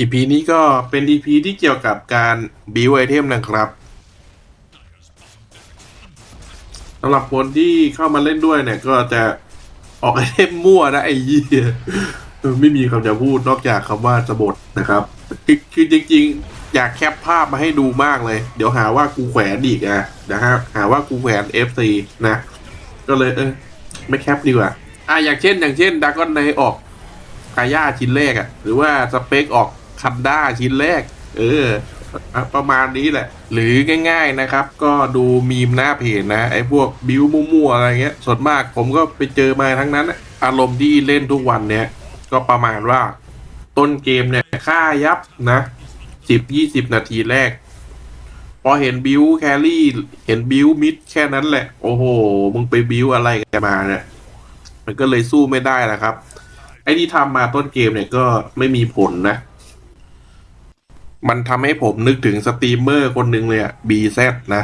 EP นี้ก็เป็น EP ที่เกี่ยวกับการบิวไอเทมนะครับสำหรับคนที่เข้ามาเล่นด้วยเนี่ย ก็จะออกไอเทมมั่วนะไอ้ยี่ไม่มีคำจะพูดนอกจากคำว่าจะบทนะครับคือคือจริง ๆ อยากแคปภาพมาให้ดูมากเลย เดี๋ยวหาว่ากูแขวนอีกอะนะครับหาว่ากูแขวน FC นะ ก็เลยเออ ไม่แคปดีกว่าอะอย่างเช่น อย่างเช่นดากอนในออกกาย่าชิ้นแรกอะ่ะ หรือว่าสเปคออก คันด้าชิ้นแรก เออ ประมาณนี้แหละ หรือง่าย ๆนะครับ ก็ดูมีมหน้าเพจนะ ไอ้พวกบิวมั่วๆอะไรเงี้ยส่วนมากผมก็ไปเจอมาทั้งนั้น อารมณ์ที่เล่นทุกวันเนี้ยก็ประมาณว่า ต้นเกมเนี่ยค่ายับนะสิบยี่สิบนาทีแรก พอเห็นบิวแครี่เห็นบิวมิดแค่นั้นแหละ โอ้โห มึงไปบิวอะไรกันมาเนี่ยมันก็เลยสู้ไม่ได้นะครับไอ้ที่ทำมาต้นเกมเนี่ยก็ไม่มีผลนะ มันทำให้ผมนึกถึงสตรีมเมอร์คนหนึ่งเลยอะ BZ นะ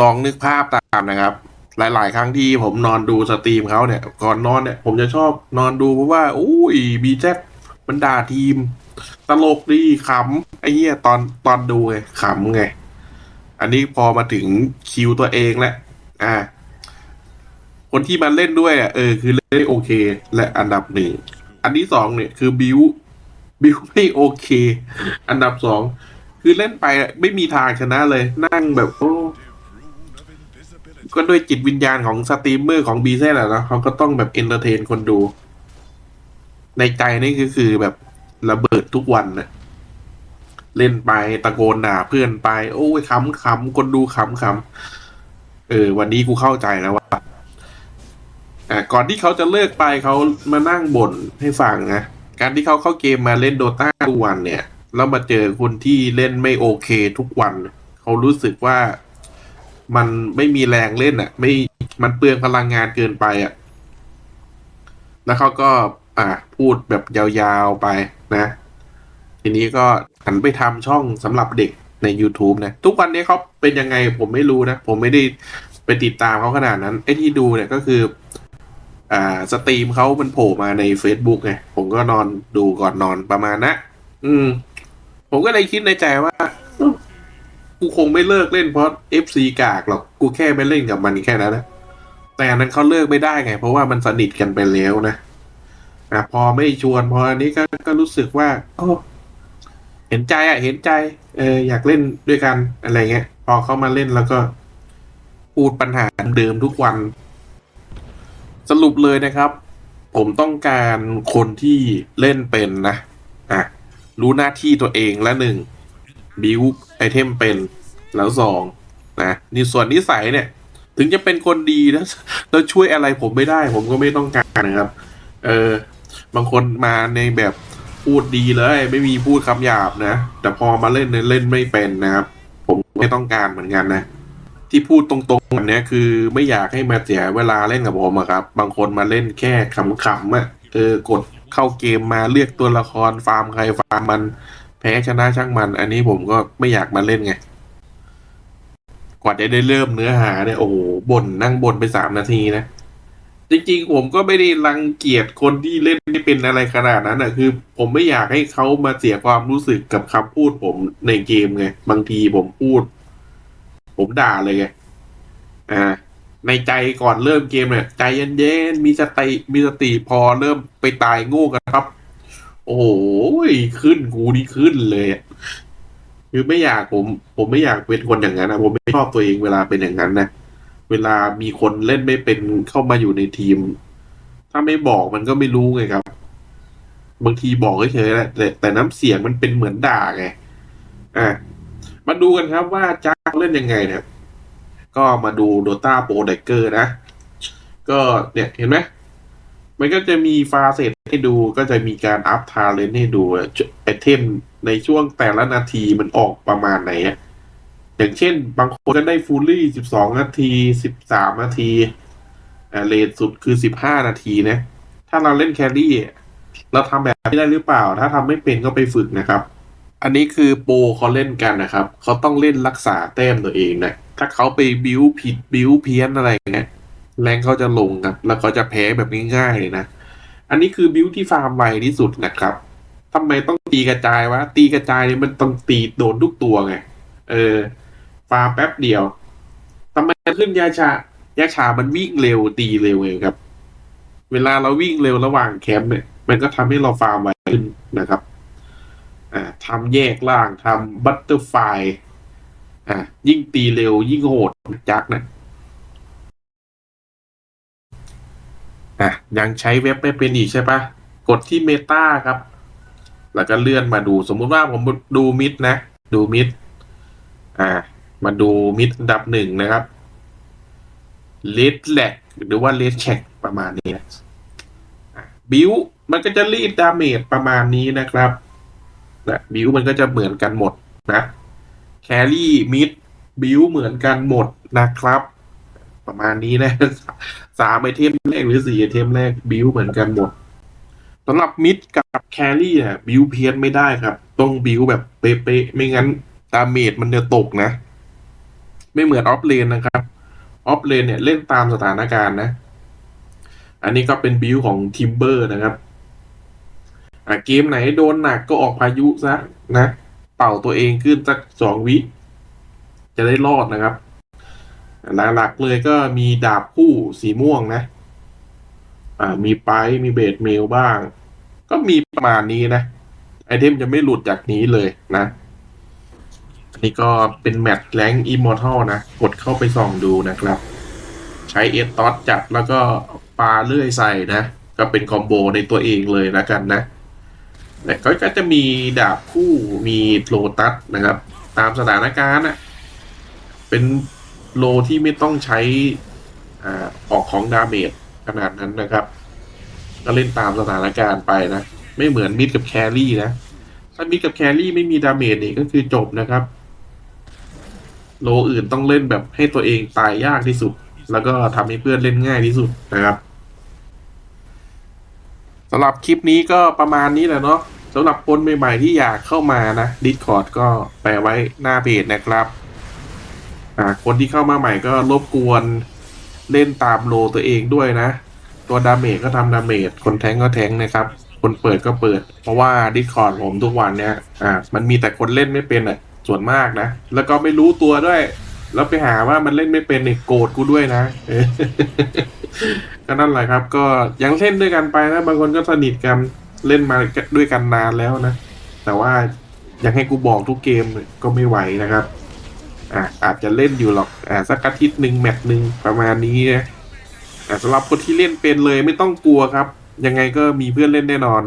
ลองนึกภาพตามนะครับ หลาย ๆ ครั้งที่ผมนอนดูสตรีมเขาเนี่ย ก่อนนอนเนี่ย ผมจะชอบนอนดูเพราะว่าโอ้ย BZ มันด่าทีม ตลกดีขำไอ้เหี้ยตอนตอนดูไงขำไง อันนี้พอมาถึงคิวตัวเองแหล้วอ่าคนที่มาเล่นด้วยอะเออ คือเล่นโอเค และอันดับหนึ่ง อันที่สองเนี่ยคือบิว บิวไม่โอเค อันดับสอง คือเล่นไปไม่มีทางชนะเลย นั่งแบบ โอ้ก็ด้วยจิตวิญญาณของสตรีมเมอร์ของบีแซ่แหละนะเขาก็ต้องแบบเอนเตอร์เทนคนดู ในใจนี่คือคือแบบระเบิดทุกวันนะเล่นไปตะโกนด่าเพื่อนไป โอ้ยขำขำคนดูขำขำเออ วันนี้กูเข้าใจแล้วว่าอ่าก่อนที่เขาจะเลิกไปเขามานั่งบ่นให้ฟังนะ การที่เขาเข้าเกมมาเล่นโดตาทุกวันเนี่ย แล้วมาเจอคนที่เล่นไม่โอเคทุกวัน เขารู้สึกว่ามันไม่มีแรงเล่นอะ ไม่มันเปลืองพลังงานเกินไปอะ แล้วเขาก็ อ่าพูดแบบยาวๆไปนะ ทีนี้ก็หันไปทำช่องสำหรับเด็กใน YouTube นะ ทุกวันนี้เขาเป็นยังไงผมไม่รู้นะ ผมไม่ได้ไปติดตามเขาขนาดนั้น ไอ้ที่ดูเนี่ยก็คือ อ่าสตรีมเขามันโผล่มาใน Facebook ไงผมก็นอนดูก่อนนอนประมาณนะอืม ผมก็เลยคิดในใจว่า กูคงไม่เลิกเล่นเพราะ FC กากหรอก กูแค่ไม่เล่นกับมันแค่นั้นนะแต่นนั้นเขาเลิกไม่ได้ไง เพราะว่ามันสนิทกันไปแล้วนะอะพอไม่ชวนพออันนี้ก็ก็รู้สึกว่าโอ้เห็นใจอะ เห็นใจ เอออยากเล่นด้วยกันอะไรเงี้ย พอเขามาเล่นแล้วก็พูดปัญหาเดิมทุกวัน สรุปเลยนะครับ ผมต้องการคนที่เล่นเป็นนะอะรู้หน้าที่ตัวเองและหนึ่งบิวไอเทมเป็นแล้วสองนะนี่ส่วนนิสัยเนี่ย ถึงจะเป็นคนดีนะแล้วช่วยอะไรผมไม่ได้ ผมก็ไม่ต้องการนะครับ เออบางคนมาในแบบพูดดีเลย ไม่มีพูดคำหยาบนะ แต่พอมาเล่นเนี่ยเล่นไม่เป็นนะครับ ผมไม่ต้องการเหมือนกันนะ ที่พูดตรงๆแบบเนี้ยคือไม่อยากให้มาเสียเวลาเล่นกับผมอะครับ บางคนมาเล่นแค่ขำๆอะเออกดเข้าเกมมาเลือกตัวละครฟาร์มใครฟาร์มมัน แพ้ชนะช่างมัน อันนี้ผมก็ไม่อยากมาเล่นไง กว่าจะได้เริ่มเนื้อหาเนี่ยโอ้โหบ่นนั่งบ่นไปสามนาทีนะจริงๆผมก็ไม่ได้รังเกียจคนที่เล่นไม่เป็นอะไรขนาดนั้นอะคือ ผมไม่อยากให้เขามาเสียความรู้สึกกับคำพูดผมในเกมไงบางทีผมพูด ผมด่าเลยไงอ่าในใจก่อนเริ่มเกมเนี่ย ใจเย็นๆมีสติมีสติพอเริ่มไปตายโง่กันครับ โอ้โหขึ้นกูนี่ขึ้นเลยคือไม่อยากผม ผมไม่อยากเป็นคนอย่างนั้นนะผมไม่ชอบตัวเองเวลาเป็นอย่างนั้นนะเวลามีคนเล่นไม่เป็นเข้ามาอยู่ในทีม ถ้าไม่บอกมันก็ไม่รู้ไงครับ บางทีบอกเฉยๆแหละแต่แต่น้ำเสียงมันเป็นเหมือนด่าไงอะมาดูกันครับว่าจ้ เล่นยังไงเนี่ยก็มาดู Dota Pro Dagger นะ ก็เนี่ยเห็นไหมมันก็จะมีฟาเซตให้ดูก็จะมีการอัพทาเลนให้ดูไอเทมในช่วงแต่ละนาทีมันออกประมาณไหนอย่างเช่น บางคนก็ได้ฟูลลี่สิบสองนาทีสิบสามนาทีเลทสุดคือสิบห้านาทีนะ ถ้าเราเล่นแครี่เราทำแบบนี้ได้หรือเปล่า ถ้าทำไม่เป็นก็ไปฝึกนะครับ อันนี้คือโปรเขาเล่นกันนะครับ เขาต้องเล่นรักษาแต้มตัวเองนะ ถ้าเขาไปบิวผิดบิวเพี้ยนอะไรเงี้ยแรงเขาจะลงครับ แล้วเขาจะแพ้แบบง่ายๆเลยนะ อันนี้คือบิวที่ฟาร์มไวที่สุดนะครับทำไมต้องตีกระจายวะ ตีกระจายเนี่ยมันต้องตีโดนทุกตัวไง เออ ฟาร์มแป๊บเดียวทำไมขึ้นยาชายาชามันวิ่งเร็วตีเร็วเองครับ เวลาเราวิ่งเร็วระหว่างแคมป์เนี่ย มันก็ทำให้เราฟาร์มไวขึ้นนะครับ ทำแยกล่างทำบัตเตอร์ไฟยิ่งตีเร็วยิ่งโหดจักนะ่ะยังใช้เว็บไม่เป็นอีกใช่ปะกดที่เมตาครับ แล้วก็เลื่อนมาดูสมมุติว่าผมดูมิดนะ ดูมิดอ่า มาดูมิดอันดับหนึ่งนะครับเลดแลกหรือว่าเลดแช็กประมาณนี้นะบิวมันก็จะรีดดาเมจประมาณนี้นะครับ นะบิวมันก็จะเหมือนกันหมดนะแครี่มิดบิวเหมือนกันหมดนะครับ ประมาณนี้นะสามไอเทมแรกหรือสี่ไอเทมแรกบิวเหมือนกันหมดสำหรับมิดกับแครี่อะบิวเพี้ยนไม่ได้ครับ ต้องบิวแบบเป๊ะๆไม่งั้นดาเมจมันจะตกนะ ไม่เหมือนออฟเลนนะครับออฟเลนเนี่ยเล่นตามสถานการณ์นะ อันนี้ก็เป็นบิวของทิมเบอร์นะครับ อะเกมไหนโดนหนักก็ออกพายุซะนะ เป่าตัวเองขึ้นสักสองวิ จะได้รอดนะครับ หลักๆเลยก็มีดาบคู่สีม่วงนะ อ่า มีไปมีเบดเมลบ้าง ก็มีประมาณนี้นะ ไอเทมจะไม่หลุดจากนี้เลยนะอันนี้ก็เป็นแมตช์แรงอิมมอร์ทัลนะ กดเข้าไปส่องดูนะครับ ใช้เอตอสจับแล้วก็ปาเลื่อยใส่นะ ก็เป็นคอมโบในตัวเองเลยแล้วกันนะ แต่ก็ก็จะมีดาบคู่มีโลตัสนะครับ ตามสถานการณ์นะเป็นโลที่ไม่ต้องใช้อ่าออกของดาเมจขนาดนั้นนะครับ ก็เล่นตามสถานการณ์ไปนะ ไม่เหมือนมิดกับแครี่นะ ถ้ามิดกับแครี่ไม่มีดาเมจนี่ก็คือจบนะครับ โลอื่นต้องเล่นแบบให้ตัวเองตายยากที่สุด แล้วก็ทำให้เพื่อนเล่นง่ายที่สุดนะครับ สำหรับคลิปนี้ก็ประมาณนี้แหละเนาะสำหรับคนใหม่ๆที่อยากเข้ามานะ Discord ก็แปะไว้หน้าเพจนะครับอ่าคนที่เข้ามาใหม่ก็รบกวนเล่นตามโลตัวเองด้วยนะ ตัวดาเมจก็ทำดาเมจคนแทงก็แทงนะครับ คนเปิดก็เปิด เพราะว่า Discord ผมทุกวันเนี้ยอ่ามันมีแต่คนเล่นไม่เป็นอะส่วนมากนะ แล้วก็ไม่รู้ตัวด้วย แล้วไปหาว่ามันเล่นไม่เป็นเนี่ยโกรธกูด้วยนะก็นั่นแหละครับ ก็ยังเล่นด้วยกันไปนะบางคนก็สนิทกันเล่นมาด้วยกันนานแล้วนะ แต่ว่ายังให้กูบอกทุกเกมก็ไม่ไหวนะครับ อะอาจจะเล่นอยู่หรอกอ่าสักอาทิตย์หนึ่งแมตช์หนึ่งประมาณนี้นะอะสำหรับคนที่เล่นเป็นเลยไม่ต้องกลัวครับ ยังไงก็มีเพื่อนเล่นแน่นอน